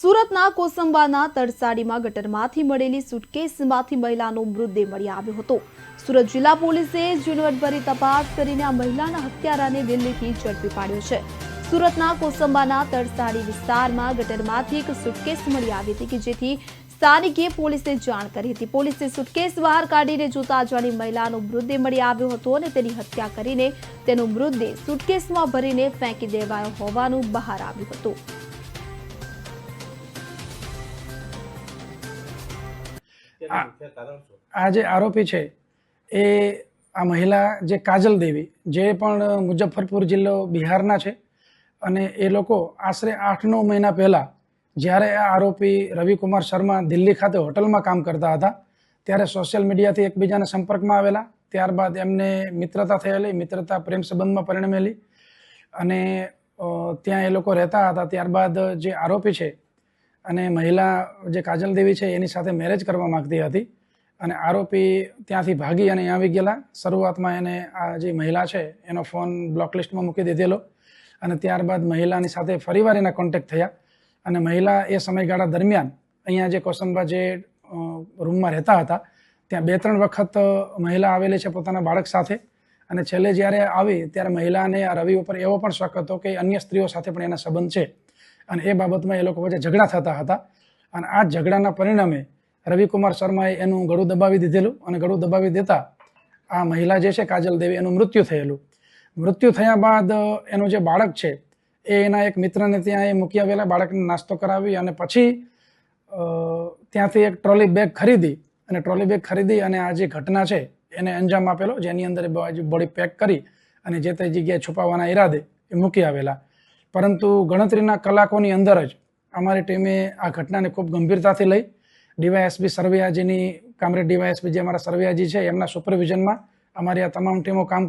સુરતના કોસંબાના તરસાડીમાં ગટરમાંથી મળેલી સુટકેસમાંથી મહિલાનો મૃતદેહ મળી આવ્યો હતો. સુરત જિલ્લા પોલીસે ઝીણવટભરી તપાસ કરીને આ મહિલાના હત્યારાને દિલ્હીથી ઝડપી પાડ્યો છે. સુરતના કોસંબાના તરસાડી વિસ્તારમાં ગટરમાંથી એક સુટકેસ મળી આવી હતી કે જેથી સ્થાનિકે પોલીસને જાણ કરી હતી. પોલીસે સુટકેસ બહાર કાઢીને જોતા જાણી મહિલાનો મૃતદેહ મળી આવ્યો હતો અને તેની હત્યા કરીને તેનો મૃતદેહ સુટકેસમાં ભરીને ફેંકી દેવાયો હોવાનું બહાર આવ્યું હતું. આ- જે આરોપી છે એ આ મહિલા જે કાજલ દેવી જે પણ મુજફ્ફરપુર જિલ્લો બિહારના છે અને એ લોકો આશરે આઠ નવ મહિના પહેલાં જ્યારે આ આરોપી રવિકુમાર શર્મા દિલ્હી ખાતે હોટલમાં કામ કરતા હતા ત્યારે સોશિયલ મીડિયાથી એકબીજાના સંપર્કમાં આવેલા ત્યારબાદ એમને મિત્રતા થયેલી મિત્રતા પ્રેમ સંબંધમાં પરિણમેલી અને ત્યાં એ લોકો રહેતા હતા. ત્યારબાદ જે આરોપી છે અને મહિલા જે કાજલ દેવી છે, એની સાથે મેરેજ કરવા માગતી હતી. અને આરોપી ત્યાંથી ભાગી અને આવી ગયેલા. શરૂઆતમાં એને આ જે મહિલા છે, એનો ફોન બ્લોક લિસ્ટમાં મૂકી દીધેલો. અને ત્યારબાદ મહિલાની સાથે ફરીવાર એના કોન્ટેક્ટ થયા. અને મહિલા એ સમયગાળા દરમિયાન અહીંયા જે કોસંબા જે રૂમમાં રહેતા હતા, ત્યાં બે ત્રણ વખત મહિલા આવેલી છે પોતાના બાળક સાથે. અને છેલ્લે જ્યારે આવી, ત્યારે મહિલાને આ રવિ ઉપર એવો પણ શક હતો કે અન્ય સ્ત્રીઓ સાથે પણ એના સંબંધ છે. અને એ બાબતમાં એ લોકો વચ્ચે ઝઘડા થતા હતા. અને આ ઝઘડાના પરિણામે રવિકુમાર શર્માએ એનું ગળું દબાવી દીધેલું અને ગળું દબાવી દેતા આ મહિલા જે છે કાજલ દેવી, એનું મૃત્યુ થયેલું. મૃત્યુ થયા બાદ એનું જે બાળક છે, એ એના એક મિત્રને ત્યાં એ મૂકી આવેલા બાળકને નાસ્તો કરાવી અને પછી ત્યાંથી એક ટ્રોલી બેગ ખરીદી અને ટ્રોલી બેગ ખરીદી અને આ જે ઘટના છે, એને અંજામ આપેલો, જેની અંદર બોડી પેક કરી અને જે તે જગ્યાએ છુપાવવાના ઈરાદે એ મૂકી આવેલા. પરંતુ ગણતરીના કલાકોની અંદર જ અમારી ટીમે આ ઘટનાને ખૂબ ગંભીરતાથી લઈ ડીવાયએસપી સરવૈયાજીની, કામરેડ ડીવાયએસપી જે અમારા સરવૈયાજી છે, એમના સુપરવિઝનમાં અમારી આ તમામ ટીમો કામ